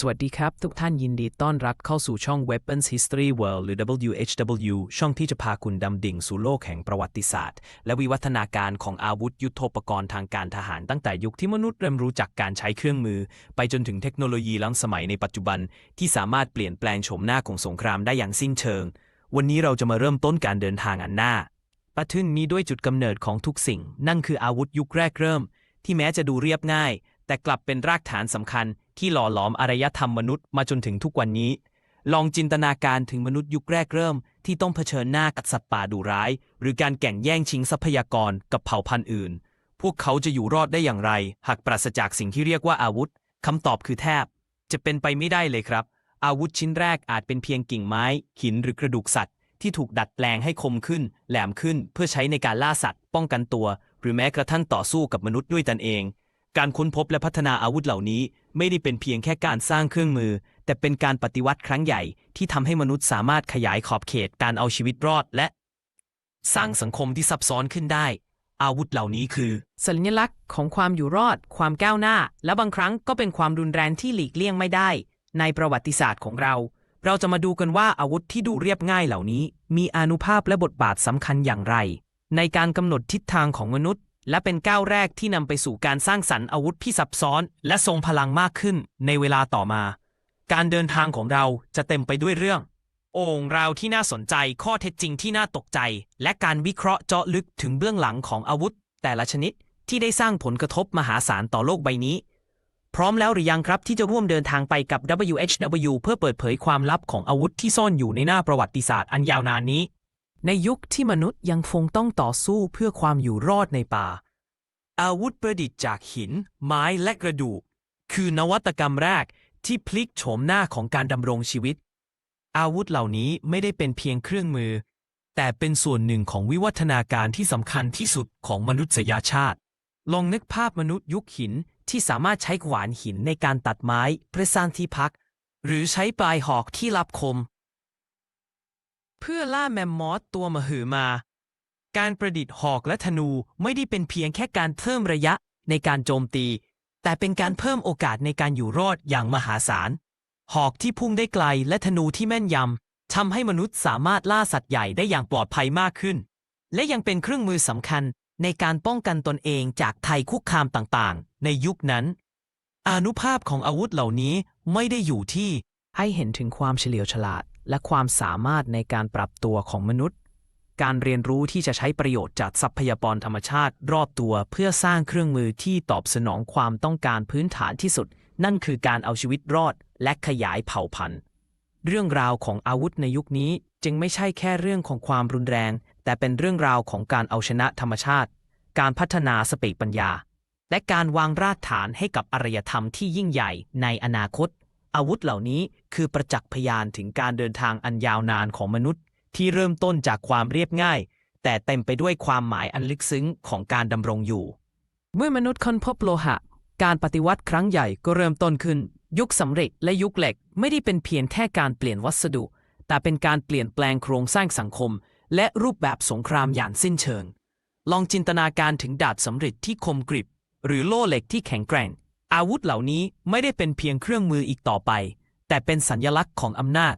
สวัสดีครับ ทุกท่านยินดีต้อนรับเข้าสู่ช่อง Weapons History World หรือ WHW ช่องที่จะพาคุณดำดิ่งสู่โลกแห่งประวัติศาสตร์ และวิวัฒนาการของอาวุธยุโทโธปกรณ์ทางการทหารตั้งแต่ยุคที่มนุษย์เริ่มรู้จักการใช้เครื่องมือ ไปจนถึงเทคโนโลยีล้ำสมัยในปัจจุบัน ที่สามารถเปลี่ยนแปลงโฉมหน้าของสงครามได้อย่างสิ้นเชิง วันนี้เราจะมาเริ่มต้นการเดินทางอันหน้าปะทึนนี้ด้วยจุดกำเนิดของทุกสิ่ง นั่นคืออาวุธยุคแรกเริ่ม ที่แม้จะดูเรียบง่าย แต่กลับเป็นรากฐานสำคัญ ที่หล่อหลอมอารยธรรมมนุษย์มาจนถึงทุกวันนี้ ลองจินตนาการถึงมนุษย์ยุคแรกเริ่ม ที่ต้องเผชิญหน้ากับสัตว์ป่าดุร้าย หรือการแข่งแย่งชิงทรัพยากรกับเผ่าพันธุ์อื่น พวกเขาจะอยู่รอดได้อย่างไร หากปราศจากสิ่งที่เรียกว่าอาวุธคำตอบคือแทบ จะเป็นไปไม่ได้เลยครับ อาวุธชิ้นแรกอาจเป็นเพียงกิ่งไม้ หินหรือกระดูกสัตว์ที่ถูกดัดแปลงให้คมขึ้น แหลมขึ้น เพื่อใช้ในการล่าสัตว์ ป้องกันตัว หรือแม้กระทั่งต่อสู้กับมนุษย์ด้วยตนเอง การค้นพบและพัฒนาอาวุธเหล่านี้ ไม่ได้เป็นเพียงแค่การสร้างเครื่องมือ แต่เป็นการปฏิวัติครั้งใหญ่ที่ทำให้มนุษย์สามารถขยายขอบเขตการเอาชีวิตรอดและ สร้างสังคมที่ซับซ้อนขึ้นได้ อาวุธเหล่านี้คือ สัญลักษณ์ของความอยู่รอด ความก้าวหน้า และบางครั้งก็เป็นความรุนแรงที่หลีกเลี่ยงไม่ได้ ในประวัติศาสตร์ของเรา เราจะมาดูกันว่าอาวุธที่ดูเรียบง่ายเหล่านี้ มีอานุภาพและบทบาทสำคัญอย่างไร ในการกำหนดทิศทางของมนุษย์ และเป็นก้าวแรกที่นำไปสู่การสร้างสรรค์อาวุธที่ซับซ้อน และทรงพลังมากขึ้นในเวลาต่อมา การเดินทางของเราจะเต็มไปด้วยเรื่อง โอ่งราวที่น่าสนใจข้อเท็จจริงที่น่าตกใจ และการวิเคราะห์เจาะลึกถึงเบื้องหลังของอาวุธ แต่ละชนิดที่ได้สร้างผลกระทบมหาศาลต่อโลกใบนี้ พร้อมแล้วหรือยังครับที่จะร่วมเดินทางไปกับ WHW เพื่อเปิดเผยความลับของอาวุธที่ซ่อนอยู่ในหน้าประวัติศาสตร์อันยาวนานนี้ ในยุคที่มนุษย์ยังคงต้องต่อสู้เพื่อความอยู่รอดในป่า อาวุธประดิษฐ์จากหิน ไม้และกระดูก คือนวัตกรรมแรกที่พลิกโฉมหน้าของการดำรงชีวิต อาวุธเหล่านี้ไม่ได้เป็นเพียงเครื่องมือ แต่เป็นส่วนหนึ่งของวิวัฒนาการที่สำคัญที่สุดของมนุษยชาติ ลองนึกภาพมนุษย์ยุคหินที่สามารถใช้ขวานหินในการตัดไม้เพื่อสร้างที่พัก หรือใช้ปลายหอกที่ลับคม เพื่อล่าแมมมอสตัวมหึมา การประดิษฐ์หอกและธนูไม่ได้เป็นเพียงแค่การเพิ่มระยะในการโจมตี แต่เป็นการเพิ่มโอกาสในการอยู่รอดอย่างมหาศาล หอกที่พุ่งได้ไกลและธนูที่แม่นยำทำให้มนุษย์สามารถล่าสัตว์ใหญ่ได้อย่างปลอดภัยมากขึ้น และยังเป็นเครื่องมือสำคัญในการป้องกันตนเองจากภัยคุกคามต่างๆ ในยุคนั้น อานุภาพของอาวุธเหล่านี้ไม่ได้อยู่ที่ให้เห็นถึงความเฉลียวฉลาด และความสามารถในการปรับตัวของมนุษย์ การเรียนรู้ที่จะใช้ประโยชน์จากทรัพยากรธรรมชาติรอบตัวเพื่อสร้างเครื่องมือที่ตอบสนองความต้องการพื้นฐานที่สุด นั่นคือการเอาชีวิตรอดและขยายเผ่าพันธุ์ เรื่องราวของอาวุธในยุคนี้จึงไม่ใช่แค่เรื่องของความรุนแรง แต่เป็นเรื่องราวของการเอาชนะธรรมชาติ การพัฒนาสติปัญญา และการวางรากฐานให้กับอารยธรรมที่ยิ่งใหญ่ในอนาคต อาวุธเหล่านี้คือประจักษ์พยานถึงการเดินทางอันยาวนานของมนุษย์ ที่เริ่มต้นจากความเรียบง่าย แต่เต็มไปด้วยความหมายอันลึกซึ้งของการดำรงอยู่ เมื่อมนุษย์ค้นพบโลหะ การปฏิวัติครั้งใหญ่ก็เริ่มต้นขึ้น ยุคสำเร็จและยุคเหล็กไม่ได้เป็นเพียงแค่การเปลี่ยนวัสดุ แต่เป็นการเปลี่ยนแปลงโครงสร้างสังคม และรูปแบบสงครามอย่างสิ้นเชิง ลองจินตนาการถึงดาบสำเร็จที่คมกริบ หรือโล่เหล็กที่แข็งแกร่ง อาวุธเหล่านี้ไม่ได้เป็นเพียงเครื่องมืออีกต่อไป แต่เป็นสัญลักษณ์ของอำนาจ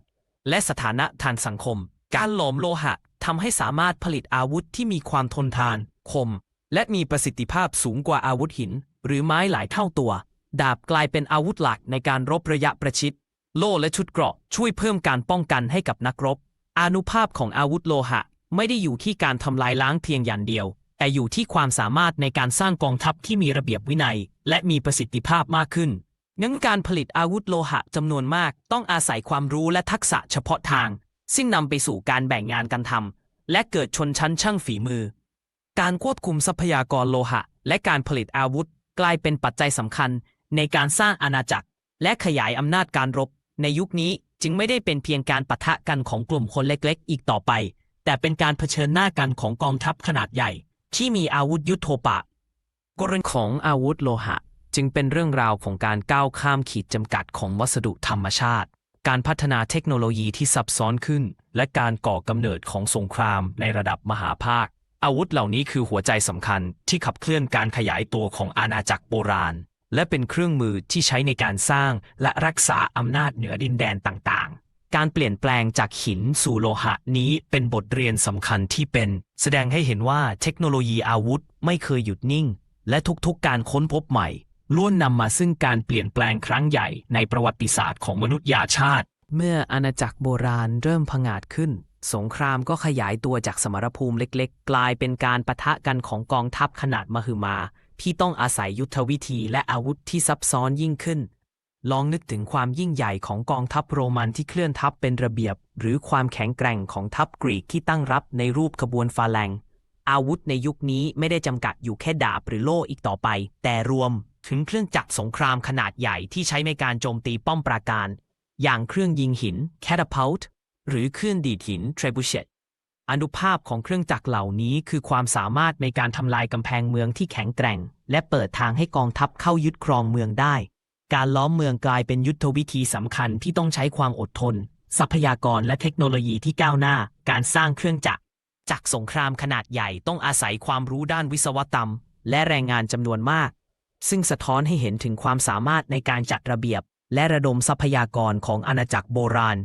และสถานะทางสังคม การหลอมโลหะทำให้สามารถผลิตอาวุธที่มีความทนทาน คม และมีประสิทธิภาพสูงกว่าอาวุธหิน หรือไม้หลายเท่าตัว ดาบกลายเป็นอาวุธหลักในการรบระยะประชิด โล่และชุดเกราะช่วยเพิ่มการป้องกันให้กับนักรบ อานุภาพของอาวุธโลหะ ไม่ได้อยู่ที่การทำลายล้างเพียงอย่างเดียว แต่อยู่ที่ความสามารถในการสร้างกองทัพที่มีระเบียบวินัย และมีประสิทธิภาพมากขึ้นงั้นการผลิตอาวุธโลหะจำนวนมาก ต้องอาศัยความรู้และทักษะเฉพาะทาง ซึ่งนำไปสู่การแบ่งงานกันทำและเกิดชนชั้นช่างฝีมือ การควบคุมทรัพยากรโลหะ และการผลิตอาวุธ กลายเป็นปัจจัยสำคัญ ในการสร้างอาณาจักร และขยายอำนาจการรบ ในยุคนี้จึงไม่ได้เป็นเพียงการปะทะกันของกลุ่มคนเล็กๆ อีกต่อไป แต่เป็นการเผชิญหน้ากันของกองทัพขนาดใหญ่ ที่มีอาวุธยุโทโธปะ กรณีของอาวุธโลหะ จึงเป็นเรื่องราวของการก้าวข้ามขีดจำกัดของวัสดุธรรมชาติ การพัฒนาเทคโนโลยีที่ซับซ้อนขึ้น และการก่อกำเนิดของสงครามในระดับมหาภาค อาวุธเหล่านี้คือหัวใจสำคัญที่ขับเคลื่อนการขยายตัวของอาณาจักรโบราณ และเป็นเครื่องมือที่ใช้ในการสร้างและรักษาอำนาจเหนือดินแดนต่างๆ การเปลี่ยนแปลงจากหินสู่โลหะนี้เป็นบทเรียนสำคัญที่เป็น แสดงให้เห็นว่าเทคโนโลยีอาวุธไม่เคยหยุดนิ่ง และทุกๆการค้นพบใหม่ล้วนนำมาซึ่งการเปลี่ยนแปลงครั้งใหญ่ในประวัติศาสตร์ของมนุษยชาติ เมื่ออาณาจักรโบราณเริ่มผงาดขึ้น สงครามก็ขยายตัวจากสมรภูมิเล็กๆ กลายเป็นการปะทะกันของกองทัพขนาดมหึมาที่ต้องอาศัยยุทธวิธีและอาวุธที่ซับซ้อนยิ่งขึ้น ลองนึกถึงความยิ่งใหญ่ของกองทัพโรมันที่เคลื่อนทัพเป็นระเบียบ หรือความแข็งแกร่งของทัพกรีกที่ตั้งรับในรูปขบวนฟาแลง อาวุธในยุคนี้ไม่ได้จำกัดอยู่แค่ดาบหรือโล่อีกต่อไป แต่รวมถึงเครื่องจักรสงครามขนาดใหญ่ที่ใช้ในการโจมตีป้อมปราการ อย่างเครื่องยิงหิน catapult หรือเครื่องดีดหิน trebuchet อนุภาพของเครื่องจักรเหล่านี้คือความสามารถในการทำลายกำแพงเมืองที่แข็งแกร่ง และเปิดทางให้กองทัพเข้ายึดครองเมืองได้ การล้อมเมืองกลายเป็นยุทธวิธีสำคัญที่ต้องใช้ความอดทน ทรัพยากรและเทคโนโลยีที่ก้าวหน้า การสร้างเครื่องจักร จากสงครามขนาดใหญ่ต้องอาศัยความรู้ด้านวิศวกรรม และแรงงานจำนวนมาก ซึ่งสะท้อนให้เห็นถึงความสามารถในการจัดระเบียบ และระดมทรัพยากรของอาณาจักรโบราณ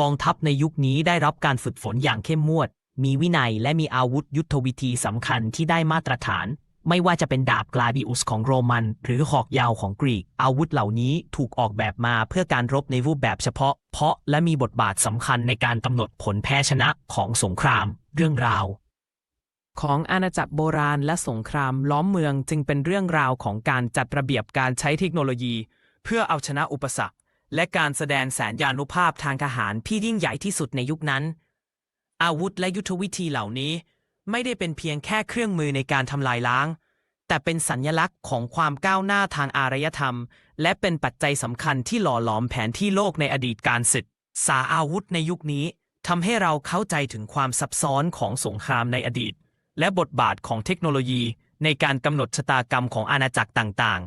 กองทัพในยุคนี้ได้รับการฝึกฝนอย่างเข้มงวด มีวินัยและมีอาวุธยุทธวิธีสำคัญที่ได้มาตรฐาน ไม่ว่าจะเป็นดาบกลาบิอุสของโรมัน หรือหอกยาวของกรีก อาวุธเหล่านี้ถูกออกแบบมาเพื่อการรบในรูปแบบเฉพาะ เพราะและมีบทบาทสำคัญในการกำหนดผลแพ้ชนะของสงคราม เรื่องราว ของอาณาจักรโบราณและสงครามล้อมเมืองจึงเป็นเรื่องราวของการจัดระเบียบการใช้เทคโนโลยี เพื่อเอาชนะอุปสรรค และการแสดงแสนยานุภาพทางทหารที่ยิ่งใหญ่ที่สุดในยุคนั้น อาวุธและยุทธวิธีเหล่านี้ ไม่ได้เป็นเพียงแค่เครื่องมือในการทำลายล้าง แต่เป็นสัญญลักษณ์ของความก้าวหน้าทางอารยธรรม และเป็นปัจจัยสำคัญที่หล่อหลอมแผนที่โลกในอดีตการศึกษาอาวุธในยุคนี้ทำให้เราเข้าใจถึงความซับซ้อนของสงครามในอดีต และบทบาทของเทคโนโลยีในการกำหนดชะตากรรมของอาณาจักรต่าง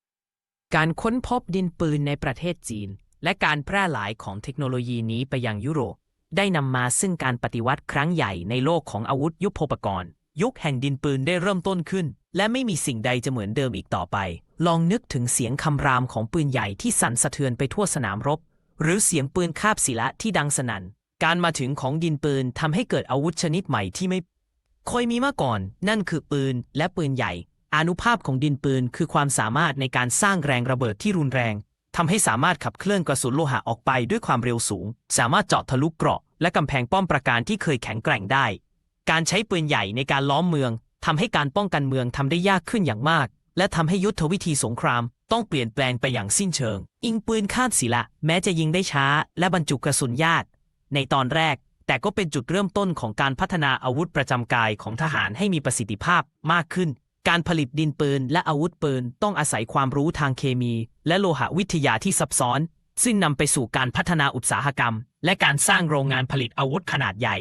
ๆ การค้นพบดินปืนในประเทศจีน และการแพร่หลายของเทคโนโลยีนี้ไปยังยุโรป ได้นำมาซึ่งการปฏิวัติครั้งใหญ่ในโลกของอาวุธยุทโธปกรณ์ ยุคแห่งดินปืนได้เริ่มต้นขึ้น และไม่มีสิ่งใดจะเหมือนเดิมอีกต่อไป ลองนึกถึงเสียงคำรามของปืนใหญ่ที่สั่นสะเทือนไปทั่วสนามรบ หรือเสียงปืนคาบศิละที่ดังสนั่น การมาถึงของดินปืนทำให้เกิดอาวุธชนิดใหม่ที่ไม่เคยมีมาก่อน นั่นคือปืนและปืนใหญ่ อานุภาพของดินปืนคือความสามารถในการสร้างแรงระเบิดที่รุนแรง ทำให้สามารถขับเคลื่อนกระสุนโลหะออกไปด้วยความเร็วสูง สามารถเจาะทะลุเกราะ และกำแพงป้อมปราการที่เคยแข็งแกร่งได้ การใช้ปืนใหญ่ในการล้อมเมืองทำให้การป้องกันเมืองทำได้ยากขึ้นอย่างมาก และทำให้ยุทธวิธีสงคราม ต้องเปลี่ยนแปลงไปอย่างสิ้นเชิง อิงปืนคาดศิละ แม้จะยิงได้ช้า และบรรจุกระสุนยากในตอนแรก แต่ก็เป็นจุดเริ่มต้นของการพัฒนาอาวุธประจำกายของทหารให้มีประสิทธิภาพมากขึ้น การผลิตดินปืนและอาวุธปืนต้องอาศัยความรู้ทางเคมี และโลหะวิทยาที่ซับซ้อน ซึ่งนำไปสู่การพัฒนาอุตสาหกรรม และการสร้างโรงงานผลิตอาวุธขนาดใหญ่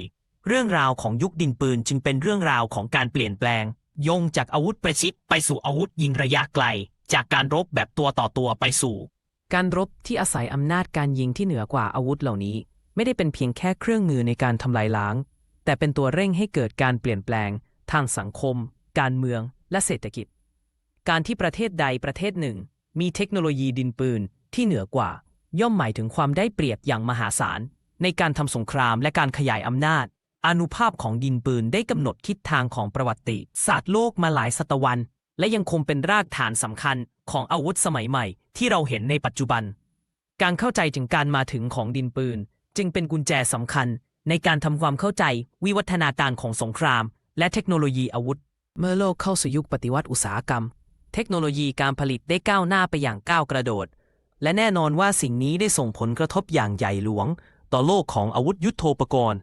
เรื่องราวของยุคดินปืนจึงเป็นเรื่องราวของการเปลี่ยนแปลงโยงจากอาวุธประชิดไปสู่อาวุธยิงระยะไกล จากการรบแบบตัวต่อตัวไปสู่ การรบที่อาศัยอำนาจการยิงที่เหนือกว่าอาวุธเหล่านี้ ไม่ได้เป็นเพียงแค่เครื่องมือในการทำลายล้าง แต่เป็นตัวเร่งให้เกิดการเปลี่ยนแปลง ทางสังคม การเมือง และเศรษฐกิจ การที่ประเทศใดประเทศหนึ่ง มีเทคโนโลยีดินปืนที่เหนือกว่า ย่อมหมายถึงความได้เปรียบอย่างมหาศาล ในการทำสงครามและการขยายอำนาจ อนุภาพของดินปืนได้กำหนดทิศทางของประวัติศาสตร์โลกมาหลายศตวรรษ และยังคงเป็นรากฐานสำคัญของอาวุธสมัยใหม่ ที่เราเห็นในปัจจุบัน การเข้าใจถึงการมาถึงของดินปืน จึงเป็นกุญแจสำคัญในการทำความเข้าใจวิวัฒนาการของสงคราม และเทคโนโลยีอาวุธ เมื่อโลกเข้าสู่ยุคปฏิวัติอุตสาหกรรม เทคโนโลยีการผลิตได้ก้าวหน้าไปอย่างก้าวกระโดด และแน่นอนว่าสิ่งนี้ได้ส่งผลกระทบอย่างใหญ่หลวง ต่อโลกของอาวุธยุทโธปกรณ์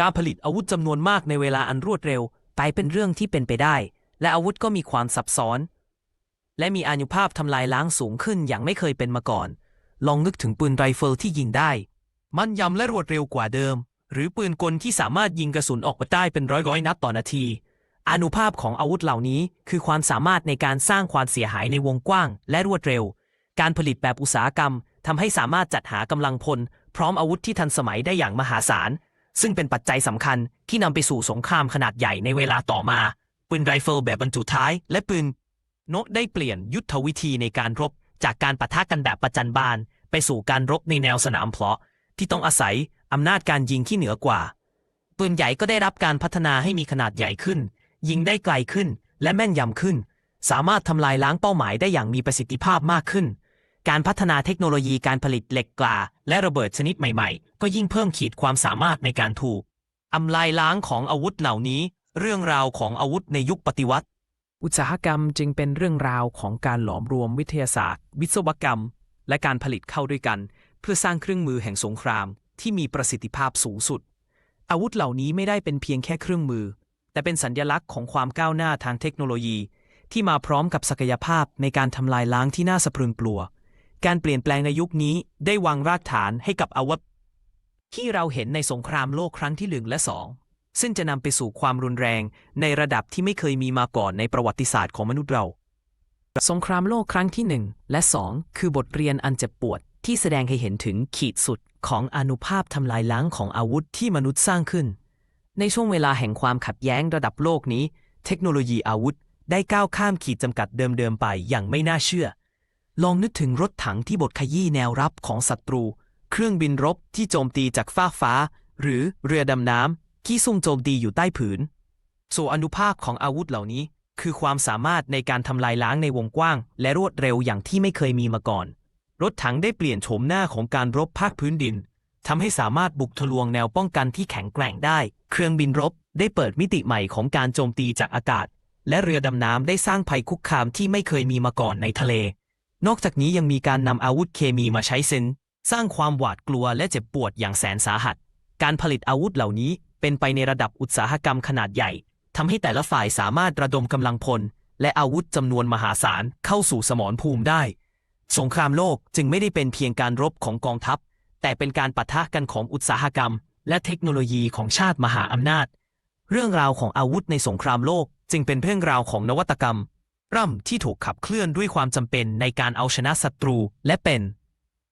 การผลิตอาวุธจำนวนมากในเวลาอันรวดเร็วไปเป็นเรื่องที่เป็นไปได้ และอาวุธก็มีความซับซ้อน และมีอานุภาพทำลายล้างสูงขึ้นอย่างไม่เคยเป็นมาก่อน ลองนึกถึงปืนไรเฟิลที่ยิงได้มันยำและรวดเร็วกว่าเดิม หรือปืนกลที่สามารถยิงกระสุนออกมาได้เป็นร้อยร้อยๆนัดต่อนาที อนุภาพของอาวุธเหล่านี้คือความสามารถในการสร้างความเสียหายในวงกว้าง และรวดเร็ว การผลิตแบบอุตสาหกรรมทำให้สามารถจัดหากำลังพล พร้อมอาวุธที่ทันสมัยได้อย่างมหาศาล ซึ่งเป็นปัจจัยสำคัญที่นำไปสู่สงครามขนาดใหญ่ในเวลาต่อมา ปืนไรเฟิลแบบบรรจุท้าย และปืนโนะได้เปลี่ยนยุทธวิธีในการรบ จากการปะทะกันแบบประจันบาน ไปสู่การรบในแนวสนามเพลาะ ที่ต้องอาศัยอำนาจการยิงที่เหนือกว่า ปืนใหญ่ก็ได้รับการพัฒนาให้มีขนาดใหญ่ขึ้น ยิงได้ไกลขึ้น และแม่นยำขึ้น สามารถทำลายล้างเป้าหมายได้อย่างมีประสิทธิภาพมากขึ้น การพัฒนาเทคโนโลยีการผลิตเหล็กกล้าและระเบิดชนิดใหม่ๆ ก็ยิ่งเพิ่มขีดความสามารถในการถูกอำลายล้างของอาวุธเหล่านี้ เรื่องราวของอาวุธในยุคปฏิวัติ อุตสาหกรรมจึงเป็นเรื่องราวของการหลอมรวมวิทยาศาสตร์ วิศวกรรม และการผลิตเข้าด้วยกัน เพื่อสร้างเครื่องมือแห่งสงคราม ที่มีประสิทธิภาพสูงสุด อาวุธเหล่านี้ไม่ได้เป็นเพียงแค่เครื่องมือ แต่เป็นสัญญลักษณ์ของความก้าวหน้าทางเทคโนโลยี ที่มาพร้อมกับศักยภาพในการทำลายล้างที่น่าสะพรึงกลัว การเปลี่ยนแปลงในยุคนี้ได้วางรากฐานให้กับอาวุธที่เราเห็นในสงครามโลกครั้งที่หนึ่งและสองซึ่งจะนำไปสู่ความรุนแรงในระดับที่ไม่เคยมีมาก่อนในประวัติศาสตร์ของมนุษย์เรา สงครามโลกครั้งที่หนึ่งและสองคือบทเรียนอันเจ็บปวด ที่แสดงให้เห็นถึงขีดสุดของอนุภาพทำลายล้างของอาวุธที่มนุษย์สร้างขึ้น ในช่วงเวลาแห่งความขัดแย้งระดับโลกนี้ เทคโนโลยีอาวุธ ได้ก้าวข้ามขีดจำกัดเดิมๆไปอย่างไม่น่าเชื่อ ลองนึกถึงรถถังที่บดขยี้แนวรับของศัตรู เครื่องบินรบที่โจมตีจากฟากฟ้า หรือเรือดำน้ำที่ซุ่มโจมตีอยู่ใต้ผืนส่วนอนุภาพของอาวุธเหล่านี้ คือความสามารถในการทำลายล้างในวงกว้าง และรวดเร็วอย่างที่ไม่เคยมีมาก่อน รถถังได้เปลี่ยนโฉมหน้าของการรบภาคพื้นดิน ทำให้สามารถบุกทะลวงแนวป้องกันที่แข็งแกร่งได้ เครื่องบินรบได้เปิดมิติใหม่ของการโจมตีจากอากาศ และเรือดำน้ำได้สร้างภัยคุกคามที่ไม่เคยมีมาก่อนในทะเล นอกจากนี้ยังมีการนำอาวุธเคมีมาใช้เซนสร้างความหวาดกลัวและเจ็บปวดอย่างแสนสาหัส การผลิตอาวุธเหล่านี้เป็นไปในระดับอุตสาหกรรมขนาดใหญ่ทำให้แต่ละฝ่ายสามารถระดมกำลังพล และอาวุธจำนวนมหาศาลเข้าสู่สมรภูมิได้ สงครามโลกจึงไม่ได้เป็นเพียงการรบของกองทัพ แต่เป็นการปะทะกันของอุตสาหกรรม และเทคโนโลยีของชาติมหาอำนาจ เรื่องราวของอาวุธในสงครามโลก จึงเป็นเรื่องราวของนวัตกรรม ร่ำที่ถูกขับเคลื่อนด้วยความจำเป็นในการเอาชนะศัตรูและเป็น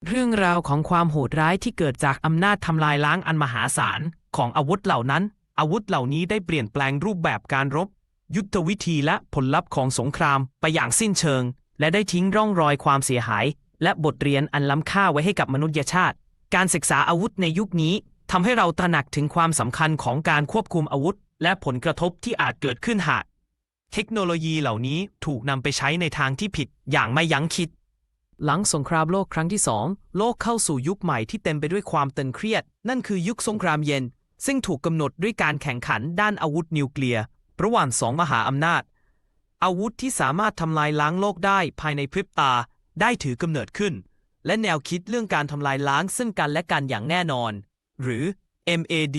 เรื่องราวของความโหดร้ายที่เกิดจากอำนาจทำลายล้างอันมหาศาลของอาวุธเหล่านั้น อาวุธเหล่านี้ได้เปลี่ยนแปลงรูปแบบการรบ ยุทธวิธีและผลลัพธ์ของสงครามไปอย่างสิ้นเชิง และได้ทิ้งร่องรอยความเสียหาย และบทเรียนอันล้ำค่าไว้ให้กับมนุษยชาติ การศึกษาอาวุธในยุคนี้ทำให้เราตระหนักถึงความสำคัญของการควบคุมอาวุธ และผลกระทบที่อาจเกิดขึ้นหาก เทคโนโลยีเหล่านี้ถูกนำไปใช้ในทางที่ผิดอย่างไม่ยั้งคิด หลังสงครามโลกครั้งที่สองโลกเข้าสู่ยุคใหม่ที่เต็มไปด้วยความตึงเครียด นั่นคือยุคสงครามเย็น ซึ่งถูกกำหนดด้วยการแข่งขันด้านอาวุธนิวเคลียร์ระหว่างสองมหาอำนาจ อาวุธที่สามารถทำลายล้างโลกได้ภายในพริบตาได้ถือกำเนิดขึ้น และแนวคิดเรื่องการทำลายล้างซึ่งกันและกันอย่างแน่นอน หรือ MAD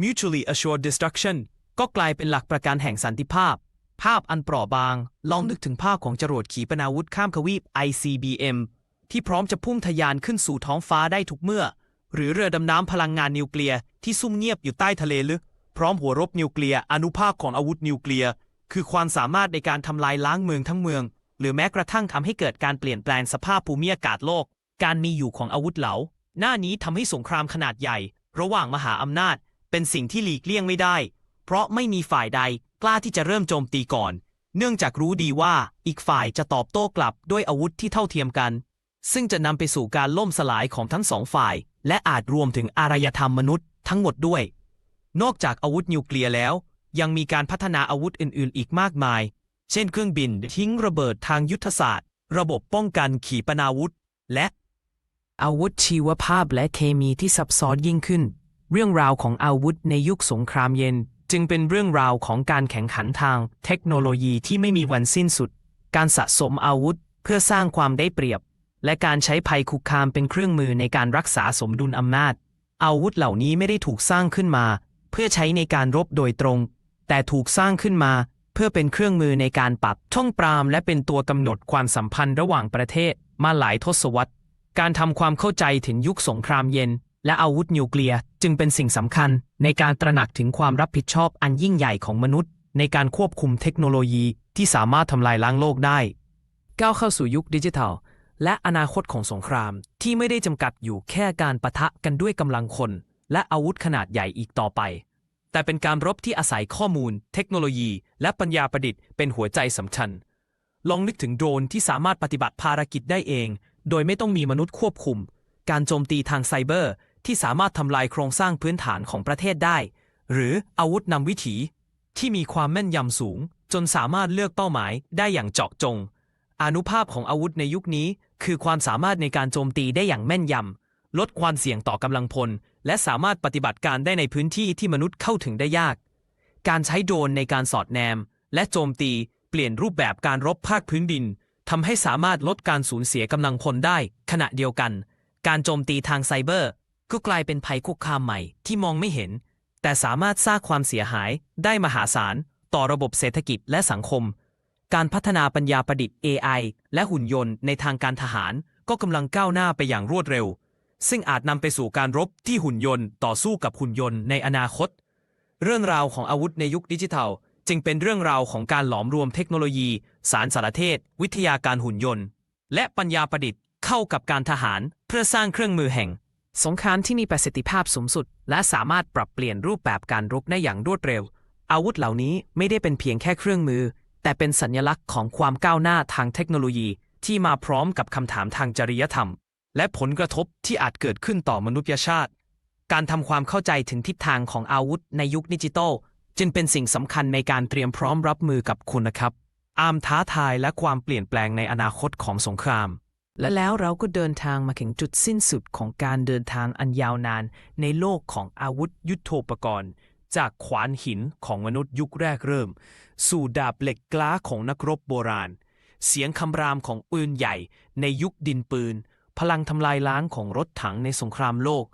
Mutually Assured Destruction ก็กลายเป็นหลักประกันแห่งสันติภาพ ภาพอันเปราะบาง ลองนึกถึงภาพของจรวดขีปนาวุธข้ามทวีป ICBM ที่พร้อมจะพุ่งทะยานขึ้นสู่ท้องฟ้าได้ทุกเมื่อ หรือเรือดำน้ำพลังงานนิวเคลียร์ที่ซุ่มเงียบอยู่ใต้ทะเลลึก พร้อมหัวรบนิวเคลียร์อนุภาคของอาวุธนิวเคลียร์คือความสามารถในการทำลายล้างเมืองทั้งเมือง หรือแม้กระทั่งทำให้เกิดการเปลี่ยนแปลงสภาพภูมิอากาศโลก การมีอยู่ของอาวุธเหลา หน้านี้ทำให้สงครามขนาดใหญ่ ระหว่างมหาอำนาจ เป็นสิ่งที่หลีกเลี่ยงไม่ได้ เพราะไม่มีฝ่ายใดกล้าที่จะเริ่มโจมตีก่อน เนื่องจากรู้ดีว่าอีกฝ่ายจะตอบโต้กลับด้วยอาวุธที่เท่าเทียมกัน ซึ่งจะนำไปสู่การล่มสลายของทั้งสองฝ่าย และอาจรวมถึงอารยธรรมมนุษย์ทั้งหมดด้วย นอกจากอาวุธนิวเคลียร์แล้ว ยังมีการพัฒนาอาวุธอื่น ๆ อีกมากมาย เช่น เครื่องบินทิ้งระเบิดทางยุทธศาสตร์ ระบบป้องกันขีปนาวุธ และ อาวุธชีวภาพและเคมีที่ซับซ้อนยิ่งขึ้น เรื่องราวของอาวุธในยุคสงครามเย็น จึงเป็นเรื่องราวของการแข่งขันทาง เทคโนโลยีที่ไม่มีวันสิ้นสุด การสะสมอาวุธเพื่อสร้างความได้เปรียบ และการใช้ภัยคุกคามเป็นเครื่องมือในการรักษาสมดุลอำนาจ อาวุธเหล่านี้ไม่ได้ถูกสร้างขึ้นมา เพื่อใช้ในการรบโดยตรง แต่ถูกสร้างขึ้นมาเพื่อเป็นเครื่องมือในการปรับท่องปราม และเป็นตัวกำหนดความสัมพันธ์ระหว่างประเทศมาหลายทศวรรษ การทำความเข้าใจถึงยุคสงครามเย็น และอาวุธนิวเคลียร์จึงเป็นสิ่งสำคัญในการตระหนักถึงความรับผิดชอบอันยิ่งใหญ่ของมนุษย์ ในการควบคุมเทคโนโลยีที่สามารถทำลายล้างโลกได้ ก้าวเข้าสู่ยุคดิจิทัล และอนาคตของสงครามที่ไม่ได้จำกัดอยู่แค่การปะทะกันด้วยกำลังคน และอาวุธขนาดใหญ่อีกต่อไป แต่เป็นการรบที่อาศัยข้อมูล เทคโนโลยี และปัญญาประดิษฐ์เป็นหัวใจสำคัญลองนึกถึงโดรนที่สามารถปฏิบัติภารกิจได้เอง โดยไม่ต้องมีมนุษย์ควบคุม การโจมตีทางไซเบอร์ ที่สามารถทำลายโครงสร้างพื้นฐานของประเทศได้ หรืออาวุธนำวิถี ที่มีความแม่นยำสูง จนสามารถเลือกเป้าหมายได้อย่างเจาะจง อนุภาพของอาวุธในยุคนี้ คือความสามารถในการโจมตีได้อย่างแม่นยำลดความเสี่ยงต่อกำลังพล และสามารถปฏิบัติการได้ในพื้นที่ที่มนุษย์เข้าถึงได้ยาก การใช้โดรนในการสอดแนม และโจมตีเปลี่ยนรูปแบบการรบภาคพื้นดิน ทำให้สามารถลดการสูญเสียกำลังพลได้ ขณะเดียวกัน การโจมตีทางไซเบอร์ ก็กลายเป็นภัยคุกคามใหม่ที่มองไม่เห็น แต่สามารถสร้างความเสียหายได้มหาศาล ต่อระบบเศรษฐกิจและสังคม การพัฒนาปัญญาประดิษฐ์ AI และหุ่นยนต์ในทางการทหาร ก็กำลังก้าวหน้าไปอย่างรวดเร็ว ซึ่งอาจนำไปสู่การรบที่หุ่นยนต์ ต่อสู้กับหุ่นยนต์ในอนาคต เรื่องราวของอาวุธในยุคดิจิทัล จึงเป็นเรื่องราวของการหลอมรวมเทคโนโลยี สารสารเทศ วิทยาการหุ่นยนต์ และปัญญาประดิษฐ์เข้ากับการทหาร เพื่อสร้างเครื่องมือแห่ง สงครามที่มีประสิทธิภาพสูงสุด และสามารถปรับเปลี่ยนรูปแบบการรบได้อย่างรวดเร็ว อาวุธเหล่านี้ไม่ได้เป็นเพียงแค่เครื่องมือ แต่เป็นสัญลักษณ์ของความก้าวหน้าทางเทคโนโลยี ที่มาพร้อมกับคำถามทางจริยธรรม และผลกระทบที่อาจเกิดขึ้นต่อมนุษยชาติ การทำความเข้าใจถึงทิศทางของอาวุธในยุคดิจิทัล จึงเป็นสิ่งสำคัญในการเตรียมพร้อมรับมือกับคุณนะครับ อามท้าทายและความเปลี่ยนแปลงในอนาคตของสงคราม และแล้วเราก็เดินทางมาถึงจุดสิ้นสุดของการเดินทางอันยาวนาน ในโลกของอาวุธยุโทโธปกรณ์ จากขวานหินของมนุษย์ยุคแรกเริ่ม สู่ดาบเหล็กกล้าของนักรบโบราณ เสียงคำรามของปืนใหญ่ ในยุคดินปืน พลังทำลายล้างของรถถังในสงครามโลก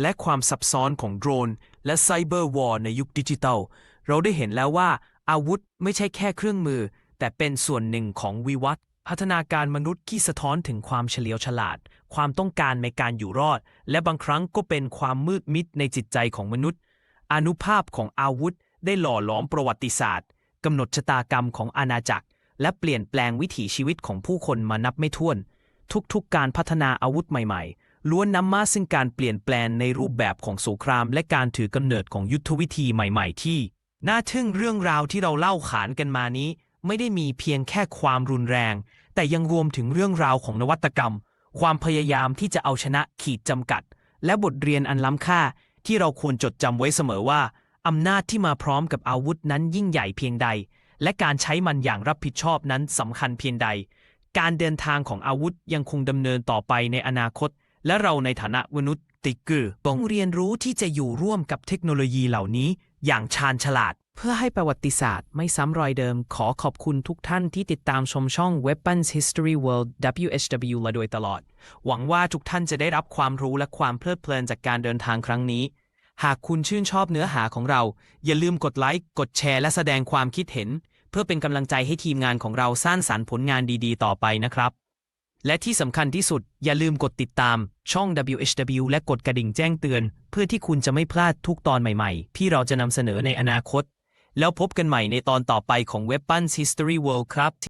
และความซับซ้อนของโดรน และไซเบอร์วอร์ในยุคดิจิทัล เราได้เห็นแล้วว่า อาวุธไม่ใช่แค่เครื่องมือ แต่เป็นส่วนหนึ่งของวิวัฒน์พัฒนาการมนุษย์ที่สะท้อนถึงความเฉลียวฉลาด ความต้องการในการอยู่รอด และบางครั้งก็เป็นความมืดมิดในจิตใจของมนุษย์อานุภาพของอาวุธได้หล่อหลอมประวัติศาสตร์กำหนดชะตากรรมของอาณาจักร และเปลี่ยนแปลงวิถีชีวิตของผู้คนมานับไม่ถ้วน ทุกๆการพัฒนาอาวุธใหม่ๆ ล้วนนำมาซึ่งการเปลี่ยนแปลงในรูปแบบของสงคราม และการถือกำเนิดของยุทธวิธีใหม่ ๆ ที่ น่าทึ่งเรื่องราวที่เราเล่าขานกันมานี้ ไม่ได้มีเพียงแค่ความรุนแรง แต่ยังรวมถึงเรื่องราวของนวัตกรรม ความพยายามที่จะเอาชนะขีดจำกัด และบทเรียนอันล้ำค่า ที่เราควรจดจำไว้เสมอว่าอำนาจที่มาพร้อมกับอาวุธนั้นยิ่งใหญ่เพียงใด และการใช้มันอย่างรับผิดชอบนั้นสำคัญเพียงใด การเดินทางของอาวุธยังคงดำเนินต่อไปในอนาคต และเราในฐานะมนุษย์ติกเกอร์ต้องเรียนรู้ที่จะอยู่ร่วมกับเทคโนโลยีเหล่านี้ อย่างชาญฉลาด เพื่อให้ประวัติศาสตร์ไม่ซ้ำรอยเดิม ขอขอบคุณทุกท่านที่ติดตามชมช่อง Weapons History World WHW มาโดยตลอด หวังว่าทุกท่านจะได้รับความรู้และความเพลิดเพลินจากการเดินทางครั้งนี้ หากคุณชื่นชอบเนื้อหาของเรา อย่าลืมกดไลค์กดแชร์และแสดงความคิดเห็น เพื่อเป็นกำลังใจให้ทีมงานของเราสร้างสรรค์ผลงานดีๆ ต่อไปนะครับและที่สำคัญที่สุดอย่าลืมกดติดตามช่อง WHW และกดกระดิ่งแจ้งเตือน เพื่อที่คุณจะไม่พลาดทุกตอนใหม่ๆ ที่เราจะนำเสนอในอนาคต แล้วพบกันใหม่ในตอนต่อไปของ Weapons History World ครับ